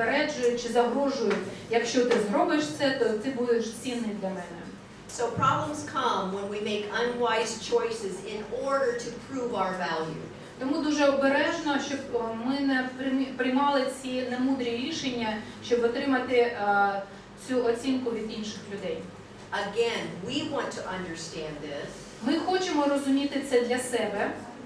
попереджують чи загрожують. Якщо ти зробиш це, то ти будеш цінний для мене. So problems come when we make unwise choices in order to prove our value. Тому дуже обережно, щоб ми не приймали ці немудрі рішення, щоб отримати е, цю оцінку від інших людей. Again, we want to understand this, Ми хочемо розуміти це для себе,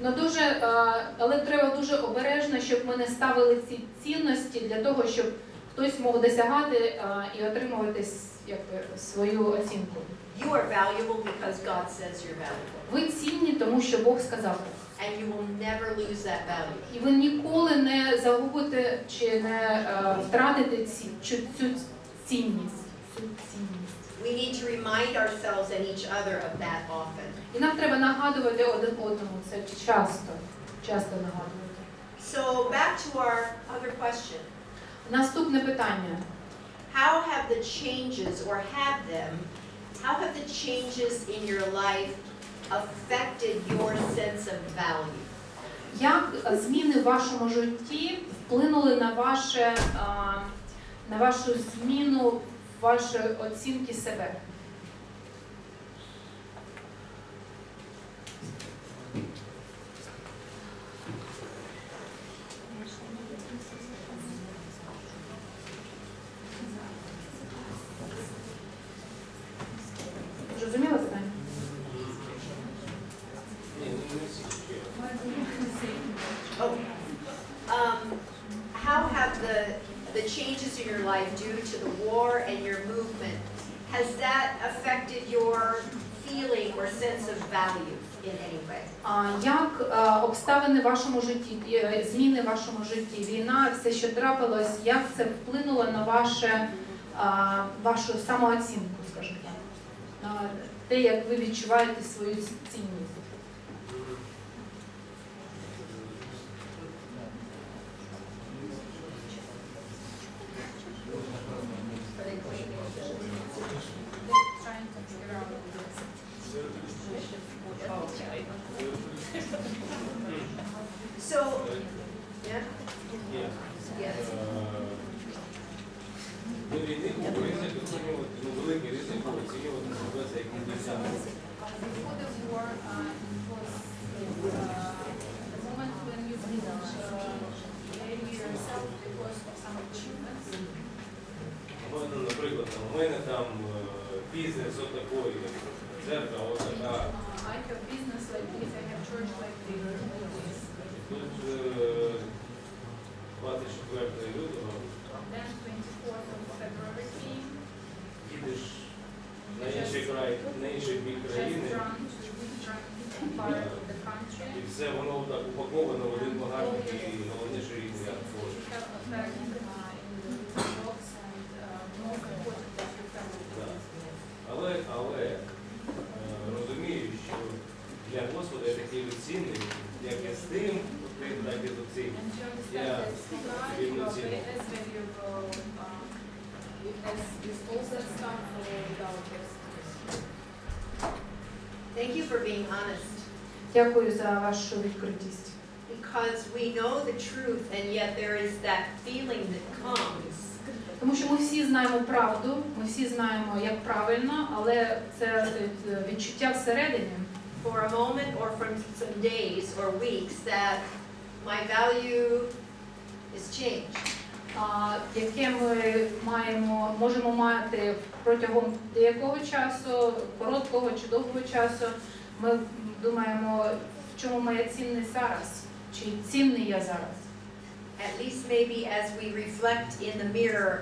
Ну дуже, е, але треба дуже обережно, щоб ми не ставили ці цінності для того, щоб хтось мог досягати е, і отримувати якби, свою оцінку. You are valuable because God says you're valuable, Ви цінні, тому що Бог сказав and you will never lose that value. І ви ніколи не загубите чи не е, втратите ці, цю, цю цінність. Цю цінність. We need to remind ourselves and each other of that often. І нам треба нагадувати один одному це часто, часто нагадувати. So back to our other question. Наступне питання. How have the changes, or have them, how have the changes in your life affected your sense of value? Як зміни в вашому житті вплинули на ваше а, на вашу зміну вашої оцінки себе? Зрозуміло питання? Oh, um, how have the, the changes in your life due to the war and your movement, has that affected your feeling or sense of value in any way? А як е, обставини в вашому житті, е, зміни в вашому житті, війна, все, що трапилось, як це вплинуло на ваше, вашу самооцінку, скажімо на те, як ви відчуваєте свою цінність? stuff or without this. Thank you for being honest, Дякую за вашу відкритість. because we know the truth, and yet there is that feeling that comes Тому що ми всі знаємо правду, ми всі знаємо, як правильно, але це е, відчуття всередині. for a moment or from some days or weeks that my value is changed. Яке ми маємо, можемо мати протягом деякого часу, короткого чи довгого часу. Ми думаємо, в чому моя цінність зараз, чи цінний я зараз. At least maybe as we reflect in the mirror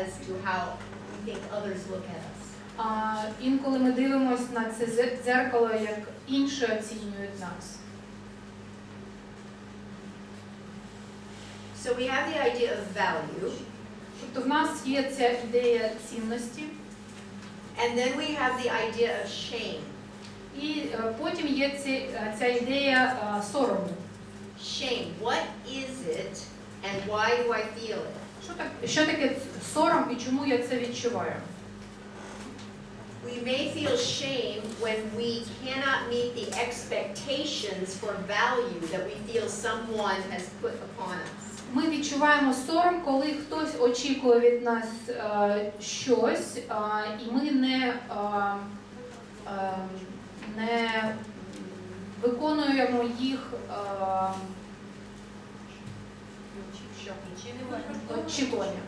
as to how we think others look at us. А інколи ми дивимося на це зе- дзеркало, як інші оцінюють нас. So we have the idea of value, Тобто в нас є ця ідея цінності, And then we have the idea of shame. і е, потім є ці, е, ця ідея е, сорому. Shame. What is it and why do I feel it? Що, так, що таке сором і чому я це відчуваю? We may feel shame when we cannot meet the expectations for value that we feel someone has put upon us. Ми відчуваємо сором, коли хтось очікує від нас е, щось, е, і ми не, е, не виконуємо їх очікування.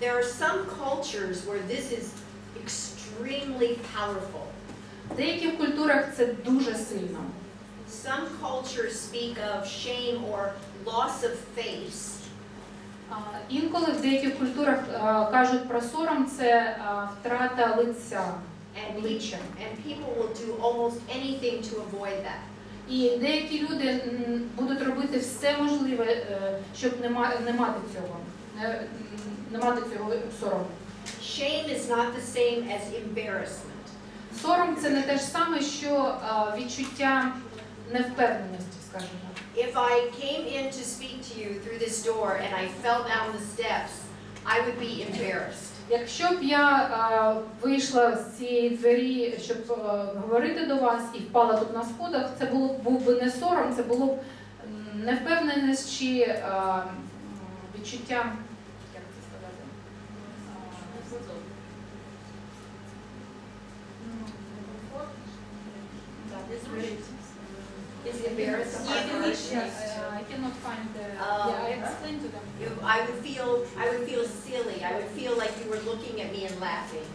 There are some cultures where this is extremely powerful. В деяких культурах це дуже сильно. Some cultures speak of shame or loss of face. А, Інколи в деяких культурах кажуть про сором це втрата лиця, And, pe- обличчя. and people will do almost anything to avoid that. І деякі люди м, будуть робити все можливе, е, щоб не, ма- не мати цього, не, м, не мати цього сорому. Shame is not the same as embarrassment. Сором це не те ж саме, що відчуття невпевненості, скажімо. If I came in to speak to you through this door and I fell down the steps, I would be embarrassed. Якщо б я вийшла з цієї двері, щоб е, говорити до вас і впала тут на сходах, це було б був би не сором, це було б м, невпевненість чи е, м, відчуття, як це сказати? Is embarrassment Yeah, hard? I cannot find the, Um, yeah, I explained to them. You- I would feel, I would feel silly. I would feel like you were looking at me and laughing.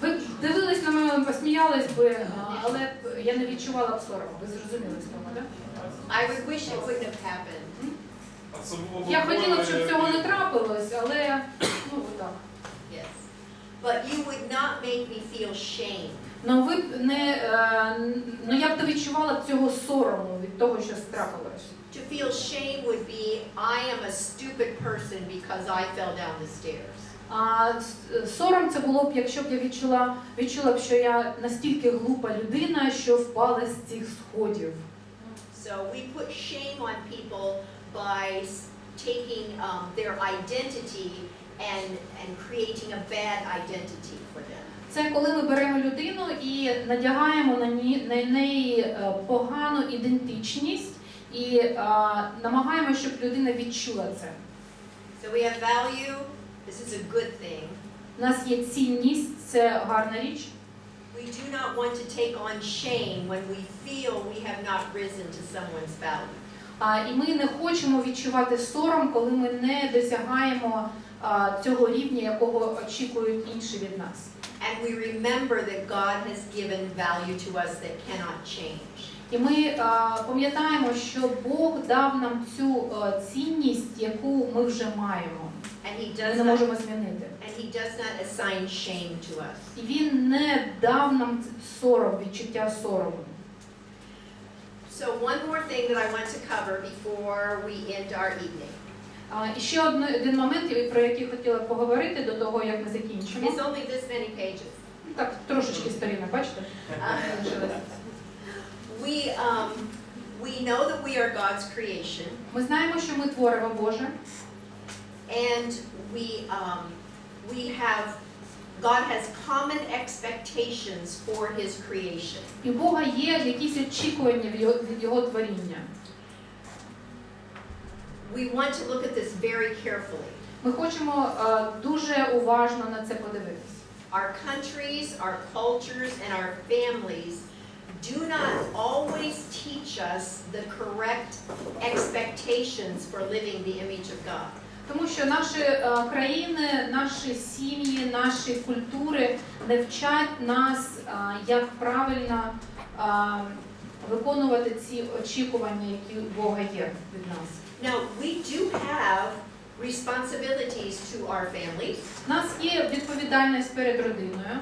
Ви б дивились на мене, посміялись би, а, але б я не відчувала б сорому. Ви зрозуміли з того, так? I would wish it wouldn't have happened. Я хотіла б, щоб цього не трапилось, але ну так. Yes. But you would not make me feel shame. Ну ви б не е, ну я б не відчувала б цього сорому від того, що трапилось. To feel shame would be, I am a stupid person because I fell down the stairs. А с- сором це було б, якщо б я відчула, відчула б, що я настільки глупа людина, що впала з цих сходів. So we put shame on people by s- taking um, their identity and, and creating a bad identity for them. Це коли ми беремо людину і надягаємо на неї е, погану ідентичність і е, намагаємося, щоб людина відчула це. So we have value, this is a good thing. У нас є цінність, це гарна річ. We do not want to take on shame when we feel we have not risen to someone's value. А, і ми не хочемо відчувати сором, коли ми не досягаємо цього рівня, якого очікують інші від нас. And we remember that God has given value to us that cannot change. І ми а, пам'ятаємо, що Бог дав нам цю а, цінність, яку ми вже маємо. And He Ми does не not, можемо змінити. and He does not assign shame to us. І він не дав нам сором, відчуття сорому. So one more thing that I want to cover before we end our evening. І ще один момент, про який хотіла поговорити до того, як ми закінчимо. It's only this many pages. Так, трошечки сторінок, бачите? We, um, we know that we are God's creation, Ми знаємо, що ми творимо Боже, and we, um, we have, God has common expectations for His creation. і Бога є якісь очікування від його творіння. We want to look at this very carefully. Ми хочемо е, дуже уважно на це подивитися. Our countries, our cultures, and our families do not always teach us the correct expectations for living the image of God. Тому що наші е, країни, наші сім'ї, наші культури не вчать нас, е, як правильно е, виконувати ці очікування, які у Бога є від нас. Now, we do have responsibilities to our families. У нас є відповідальність перед родиною.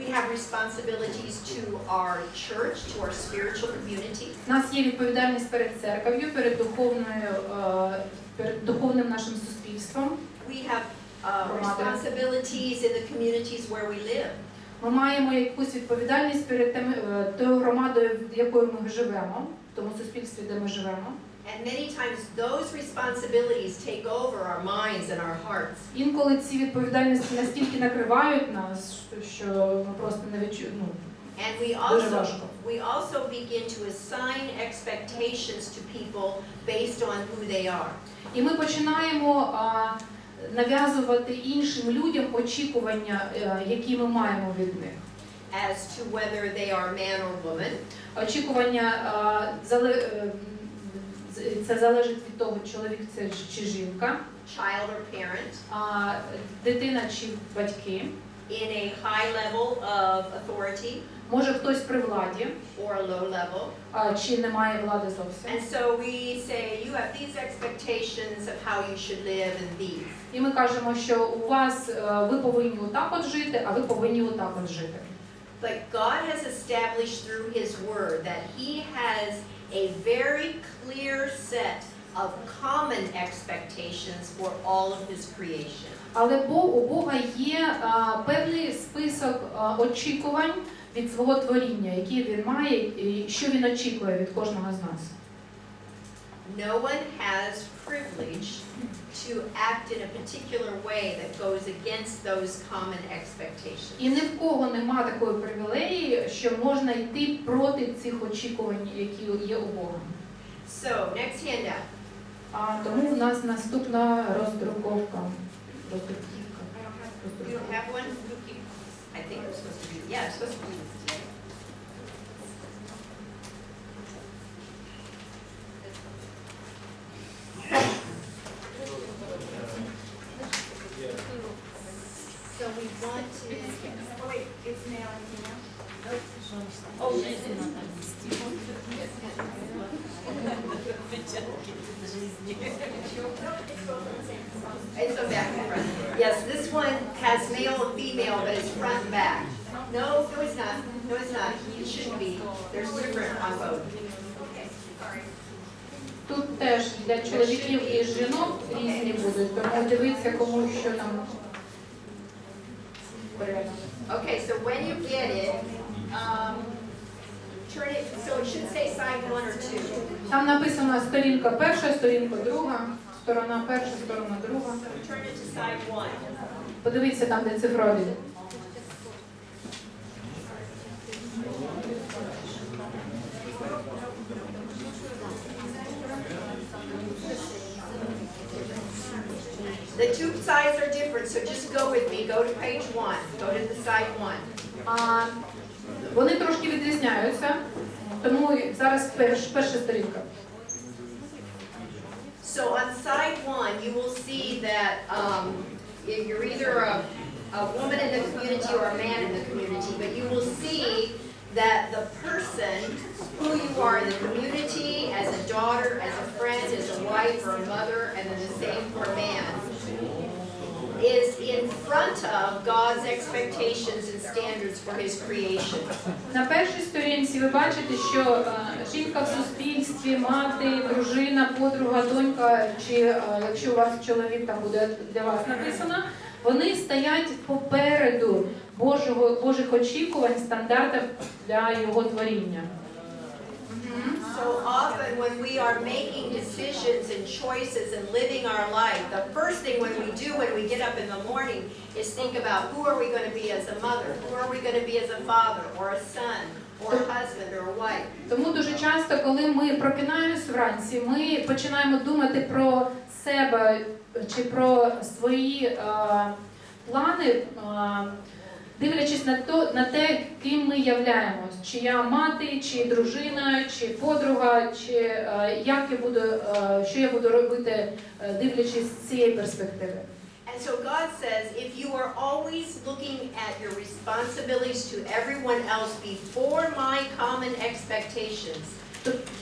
We have responsibilities to our church, to our spiritual community. У нас є відповідальність перед церков'ю, перед духовною, е, перед духовним нашим суспільством. we have uh, responsibilities in the communities where we live. Ми маємо якусь відповідальність перед тими, е, тою громадою, в якої ми живемо, в тому суспільстві, де ми живемо. And many times those responsibilities take over our minds and our hearts. Інколи ці відповідальності настільки накривають нас, що ми просто не відчуємо. Ну, And we also we also begin to assign expectations to people based on who they are. І ми починаємо нав'язувати іншим людям очікування, е, які ми маємо від них. as to whether they are man or woman, Очікування е, це залежить від того, чоловік це чи жінка, child or parent, а дитина чи батьки. in a high level of authority Може хтось при владі, or a low level. а, чи не має влади зовсім. And so we say, you have these expectations of how you should live and these. І ми кажемо, що у вас е, ви повинні отак от жити, а ви повинні отак от жити. But God has established through His Word that He has a very clear set of common expectations for all of His creation. Але Бог, у Бога є а, певний список а, очікувань від свого творіння, які він має, і що він очікує від кожного з нас. No one has privilege to act in a particular way that goes against those common expectations. І ні в кого нема такої привілеї, що можна йти проти цих очікувань, які є у Бога. So, next handout. А тому в нас наступна роздруковка. Роздруківка. You don't have one? I think it's supposed to be, yeah, it's supposed to be It's a back and front. Yes, this one has male and female, but it's front and back. No, no, it's not. No, it's not. It shouldn't be. There's different on both. Okay, sorry. Тут теж для чоловіків і жінок різні будуть, тому дивіться, кому що там. порядок. Okay, so when you get it, um, turn it, so it should say side one or two. Там написано сторінка перша, сторінка друга, сторона перша, сторона друга. So turn it to side one. Подивіться там, де цифрові. The two sides are different, so just go with me. Go to page one. Go to the side one. А, вони трошки відрізняються, тому зараз перш, перша сторінка. So on side one, you will see that um, if you're either a, a woman in the community or a man in the community, but you will see that the person who you are in the community, as a daughter, as a friend, as a wife or a mother, and then the same for a man, Is in front of God's expectations and standards for His creation. На першій сторінці ви бачите, що е, жінка в суспільстві, мати, дружина, подруга, донька, чи е, якщо у вас чоловік там буде для вас написано, вони стоять попереду Божого, Божих очікувань, стандартів для його творіння. So often when we are making decisions and choices and living our life, the first thing when we do when we get up in the morning is think about who are we going to be as a mother, who are we going to be as a father or a son or a husband or a wife. Тому дуже часто, коли ми прокинаємось вранці, ми починаємо думати про себе чи про свої е, плани, е, дивлячись на то на те, ким ми являємось, чи я мати, чи дружина, чи подруга, чи е, як я буду, е, що я буду робити, е, дивлячись з цієї перспективи. And so God says if you are always looking at your responsibilities to everyone else before my common expectations,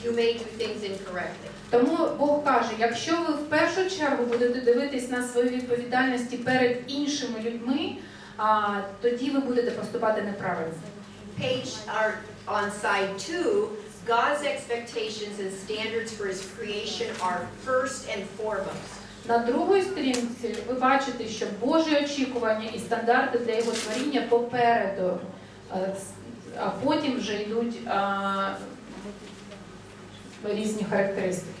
you may do things incorrectly. Тому Бог каже, якщо ви в першу чергу будете дивитись на свої відповідальності перед іншими людьми, а, тоді ви будете поступати неправильно. Page are on side two, God's expectations and standards for his creation are first and foremost. На другій сторінці ви бачите, що Божі очікування і стандарти для його творіння попереду, а потім вже йдуть а, різні характеристики.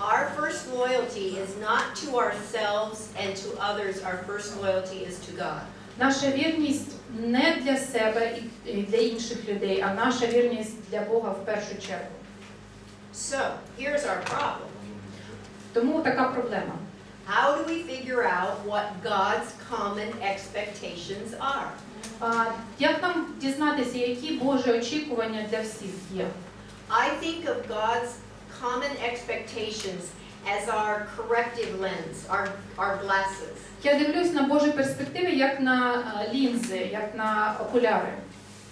Our first loyalty is not to ourselves and to others. Our first loyalty is to God. Наша вірність не для себе і- і для інших людей, а наша вірність для Бога в першу чергу. So here's our problem. Тому така проблема. How do we figure out what God's common expectations are? А, як нам дізнатися, які Божі очікування для всіх є? I think of God's common expectations as our corrective lens, our, our glasses. Я дивлюсь на Божі перспективи як на а, лінзи, як на окуляри.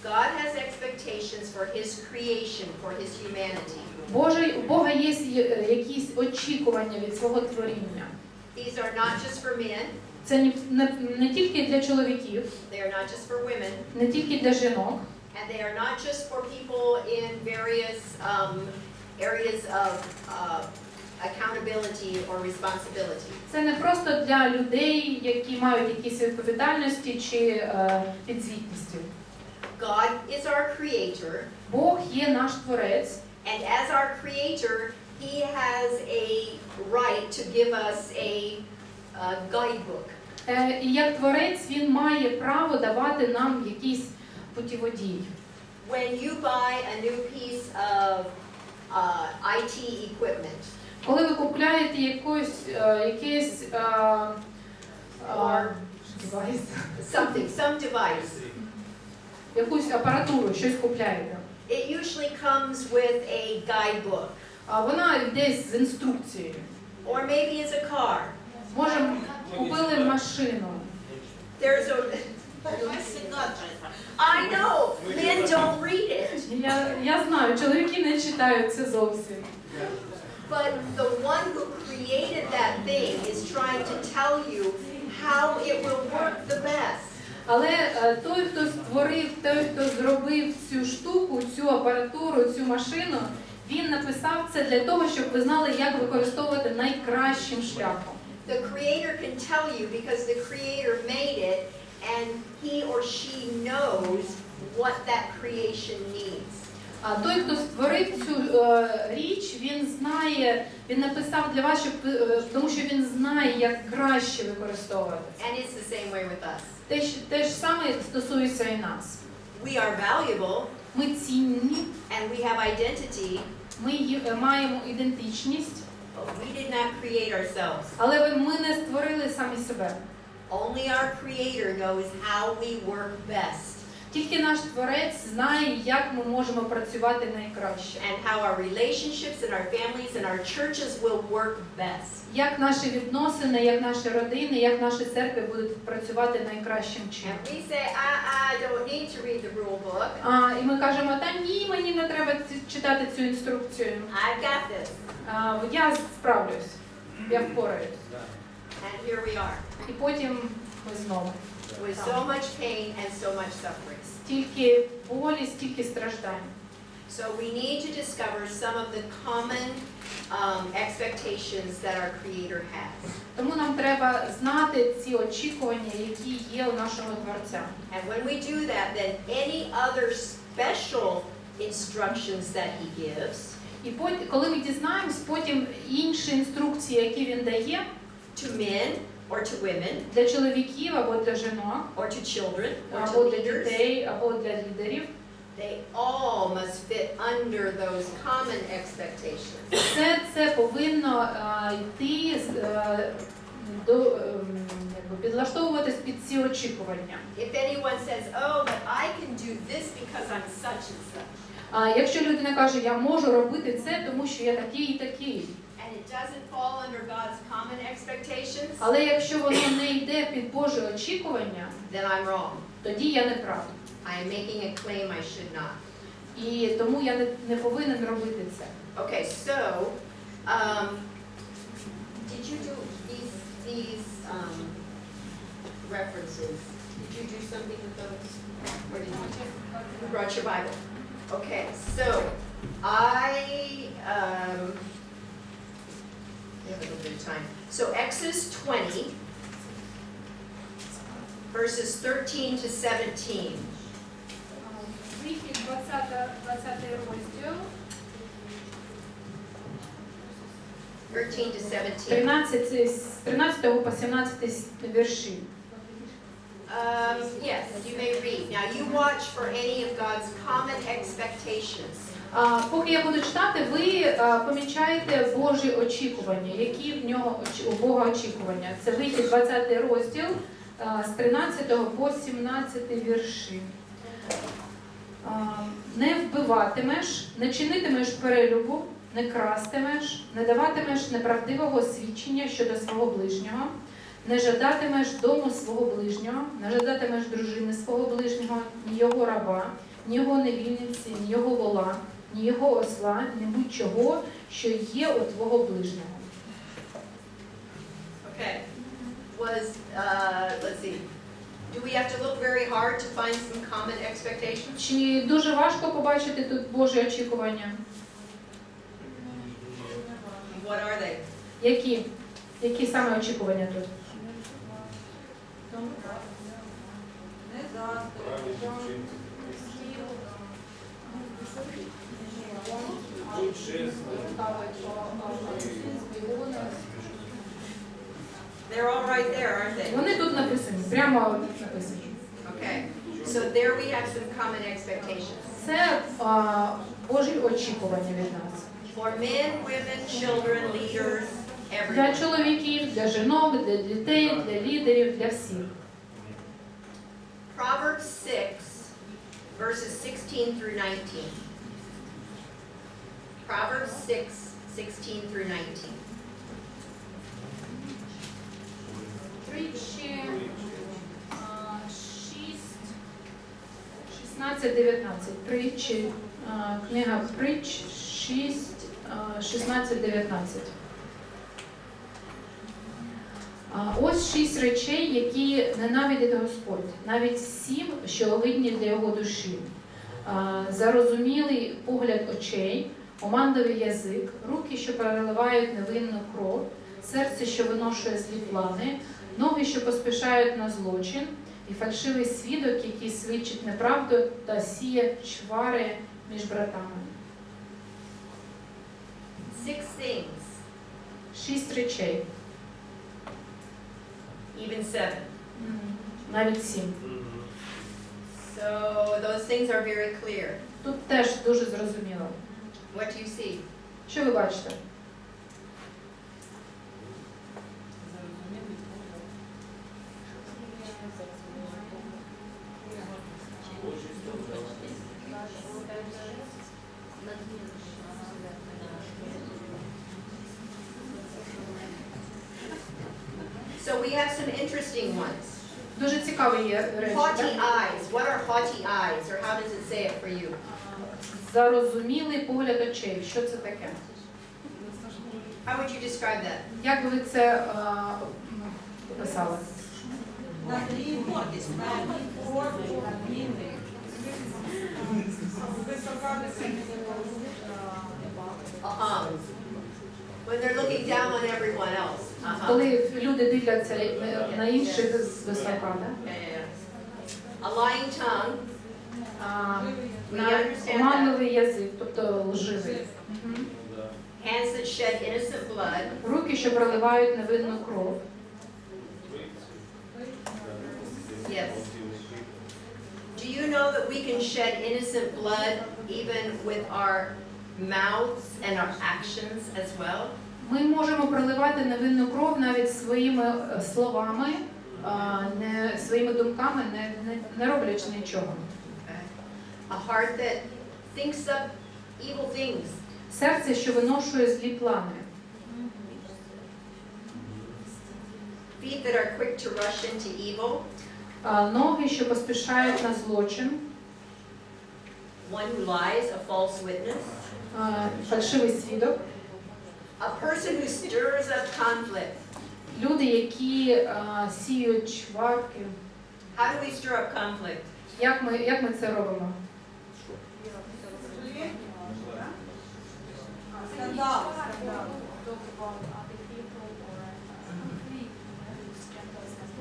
God has expectations for His creation, for His humanity. Боже, у Бога є е, якісь очікування від свого творіння. These are not just for men, Це не, не, не тільки для чоловіків, they are not just for women, не тільки для жінок, and they are not just for people in various um, areas of uh, accountability or responsibility. Це не просто для людей, які мають якісь відповідальності чи е, підзвітності. God is our creator, Бог є наш творець, and as our creator, He has a right to give us a uh, guidebook. Е, і як творець він має право давати нам якісь путіводій. When you buy a new piece of uh, IT equipment, Коли ви купляєте якусь, е, якийсь е, е, девайс, something, some device, якусь апаратуру, щось купляєте, it usually comes with a guidebook, а вона йде з інструкцією. or maybe it's a car. Може, купили машину. There's a. I know, men don't read it, Я, я знаю, чоловіки не читають це зовсім. but the one who created that thing is trying to tell you how it will work the best. Але е, той, хто створив, той, хто зробив цю штуку, цю апаратуру, цю машину, він написав це для того, щоб ви знали, як використовувати найкращим шляхом. The creator can tell you because the creator made it and he or she knows what that creation needs. А той, хто створив цю е, річ, він знає, він написав для вас, щоб е, тому що він знає, як краще використовувати. And it's the same way with us. Те, ж- те ж саме стосується і нас. We are valuable Ми цінні, and we have identity, ми є- е, маємо ідентичність, but we did not create ourselves. але ви- ми не створили самі себе. Only our creator knows how we work best Тільки наш творець знає, як ми можемо працювати найкраще, and how our relationships and our families and our churches will work best. як наші відносини, як наші родини, як наші церкви будуть працювати найкращим чином. And we say, I, I don't need to read the rule book. А, і ми кажемо, та ні, мені не треба ці- читати цю інструкцію. I've got this. А, я справлюсь, я впораюсь. And here we are І потім ми знову. with so much pain and so much suffering. Стільки болі, стільки страждань. So we need to discover some of the common um, expectations that our Creator has. Тому нам треба знати ці очікування, які є у нашого творця. And when we do that, then any other special instructions that He gives І потім, коли ми дізнаємось, потім інші інструкції, які він дає to men or to women для чоловіків або для жінок, or to children or to або для leaders, дітей, або для лідерів, they all must fit under those common expectations. все це повинно е, йти з, е, до ем, якби підлаштовуватись під ці очікування. If anyone says, oh, but I can do this because I'm such and such, А якщо людина каже, я можу робити це, тому що я такий і такий, and it doesn't fall under God's common expectations, але якщо воно не йде під Боже очікування, then I'm wrong. тоді я не прав. I am making a claim I should not. І тому я не, не повинен робити це. Okay, so, um, did you do these, these, um, references? Did you do something with those? Or did you, you brought your Bible? Okay, so, I, um, We have a little bit of time. So Exodus 20, verses 13 to 17. Вихід 20, 20 розділ, 13 to 17. 13, з 13 по 17 вірші. Um, yes, you may read. Now you watch for any of God's common expectations. Поки я буду читати, ви помічаєте Божі очікування, які в нього у Бога очікування. Це вихід 20 розділ з 13 по 17 вірші. Не вбиватимеш, не чинитимеш перелюбу, не крастимеш, не даватимеш неправдивого свідчення щодо свого ближнього, не жадатимеш дому свого ближнього, не жадатимеш дружини свого ближнього, ні його раба, ні його невільниці, ні його вола, ні його осла, ні будь-чого, що є у твого ближнього. Okay. Was, uh, let's see. Do we have to look very hard to find some common expectations? Чи дуже важко побачити тут Божі очікування? What are they? Які? Які саме очікування тут? Правильні вчинки. They're all right there, aren't they? Вони тут написані, прямо написані. Okay. So there we have some common expectations. Це а, Божі очікування від нас. For men, women, children, leaders, Для чоловіків, для жінок, для дітей, для лідерів, для всіх. Proverbs 6, verses 16 through 19. Proverbs 6, 16 through 19. Притчі 16, 19. Притчі, книга притч 6, а, 16, 19. Ось шість речей, які ненавидить Господь, навіть сім, що огидні для його душі. Зарозумілий погляд очей, омандовий язик, руки, що переливають невинну кров, серце, що виношує злі плани, ноги, що поспішають на злочин, і фальшивий свідок, який свідчить неправду та сіє чвари між братами. Six things, Шість речей, even seven. навіть сім. So those things are very clear. Тут теж дуже зрозуміло. What do you see? Şöyle başta. Дуже цікаві є речі. Haughty так? eyes. What are haughty eyes, or how does it say it for you? Зарозумілий погляд очей. Що це таке? How would you describe that? Як би ви це а, м, описали? Uh-huh. When they're looking down on everyone else. Uh-huh. Коли люди дивляться на- на інших з висока, да? Yeah, yeah, yeah. A lying tongue. А, We на understand that. оманливий язик, тобто лживий. Мгм. Ну, да. Hands that shed innocent blood. Руки, що проливають невинну кров. Yes. Do you know that we can shed innocent blood even with our mouths and our actions as well? Ми можемо проливати невинну кров навіть своїми е, словами, не своїми думками, не, не, не роблячи нічого. A heart that thinks up evil things. Серце, що виношує злі плани. Feet that are quick to rush into evil. Ноги, що поспішають на злочин. one who lies, a false witness, uh, а, фальшивий a person who stirs up conflict. люди, які а, сіють чварки. How do we stir up conflict? Як ми, як ми це робимо?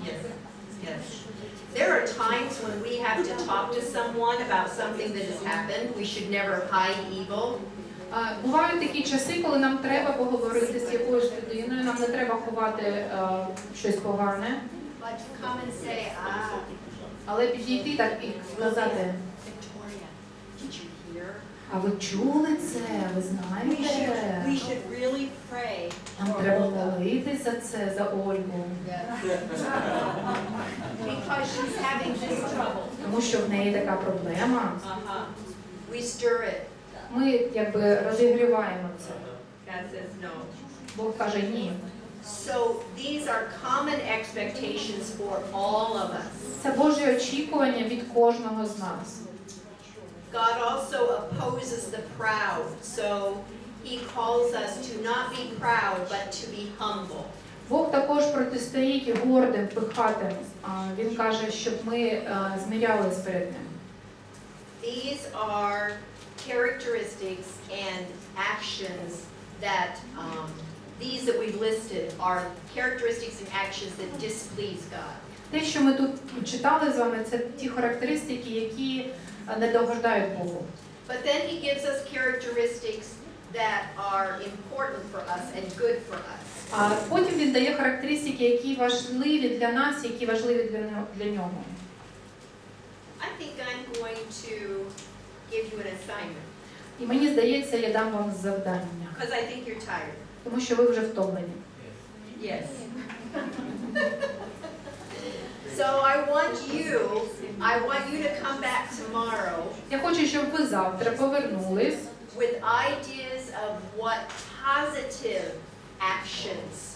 Yes, yes. Times when we have to talk to someone about something that has happened. We should never hide evil. Бувають такі часи, коли нам треба поговорити з якоюсь людиною, нам не треба ховати е, щось погане, But to come and say, ah, але підійти так і сказати, Victoria, did you hear? А ви чули це? Ви We should, знаєте? we should really pray. Нам треба молитися за це, за Ольгу, Because she's having this trouble. тому що в неї така проблема. Uh-huh. We stir it. Ми якби розігріваємо це. God says no. Бог каже ні. So these are common expectations for all of us. Це Божі очікування від кожного з нас. God also opposes the proud, so he calls us to not be proud, but to be humble. Бог також протистоїть гордим, пихатим. А, Він каже, щоб ми е, змірялись перед ним. These are characteristics and actions that, um, these that we've listed are characteristics and actions that displease God. Те, що ми тут читали з вами, це ті характеристики, які е, не догоджають Богу. But then he gives us characteristics that are important for us and good for us. А потім він дає характеристики, які важливі для нас, які важливі для, для нього. I think I'm going to give you an assignment, І мені здається, я дам вам завдання, because I think you're tired. тому що ви вже втомлені. Yes. So I want you, I want you to come back tomorrow Я хочу, щоб ви завтра повернулись with ideas of what positive actions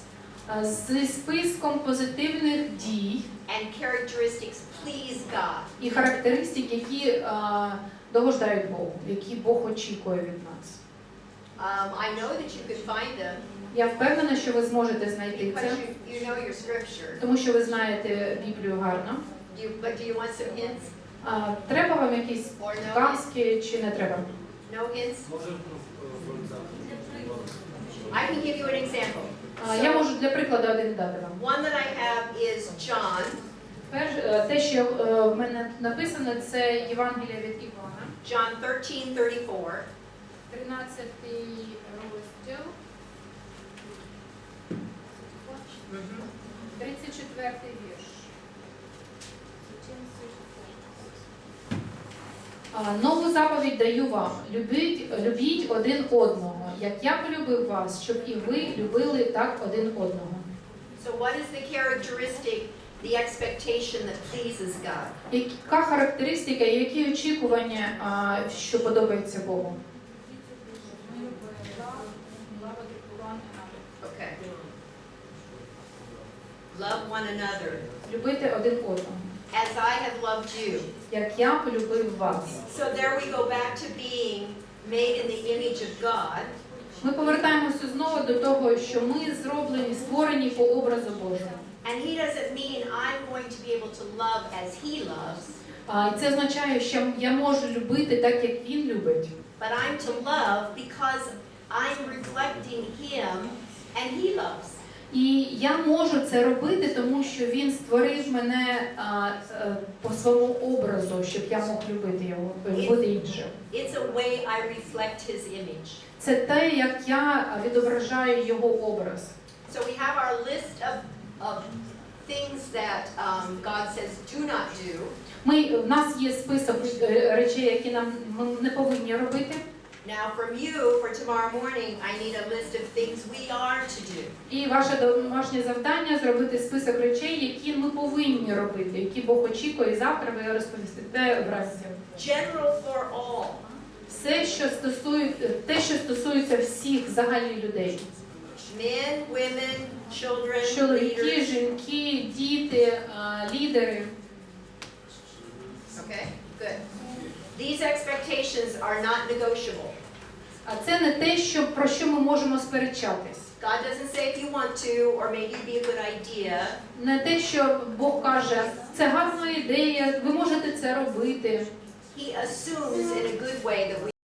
е, зі списком позитивних дій and characteristics please God. і характеристик, які е, догоджають Богу, які Бог очікує від нас. Um, I know that you can find them Я впевнена, що ви зможете знайти because це, you, you know your scripture. тому що ви знаєте Біблію гарно. Do you, but do you want some hints А, треба вам якісь or no hints? казки чи не треба? No hints? Може, for example, I can give you an example. А, я можу для прикладу один дати вам. One that I have is John, Перш, е, те, що е, в мене написано, це Євангелія від Івана, John 13, 34. 13 розділ, 34 вірш. Нову заповідь даю вам. Любіть, любіть один одного, як я полюбив вас, щоб і ви любили так один одного. So what is the characteristic, the expectation that pleases God? Яка характеристика, які очікування, що подобається Богу? Love one another Любити один одного, as I have loved you. як я полюбив вас. So there we go back to being made in the image of God. Ми повертаємося знову до того, що ми зроблені, створені по образу Божому. And he doesn't mean I'm going to be able to love as he loves, А, І це означає, що я можу любити так, як він любить. but I'm to love because I'm reflecting him and he loves. І я можу це робити, тому що він створив мене а, е, по своєму образу, щоб я мог любити його, бути іншим. It's a way I reflect his image. Це те, як я відображаю його образ. So we have our list of, of things that um, God says do not do. Ми в нас є список е, речей, які нам ми не повинні робити. Now from you for tomorrow morning, I need a list of things we are to do. І ваше домашнє завдання зробити список речей, які ми повинні робити, які Бог очікує. І завтра ви розповісте вранці. General for all. Все, що стосується, те, що стосується всіх взагалі людей. Men, women, children, Чоловіки, leaders. жінки, діти, а, лідери. Okay, good. These expectations are not negotiable. А це не те, що про що ми можемо сперечатись. God doesn't say if you want to, or maybe it'd be a good idea. Не те, що Бог каже, це гарна ідея, ви можете це робити. He assumes in a good way that we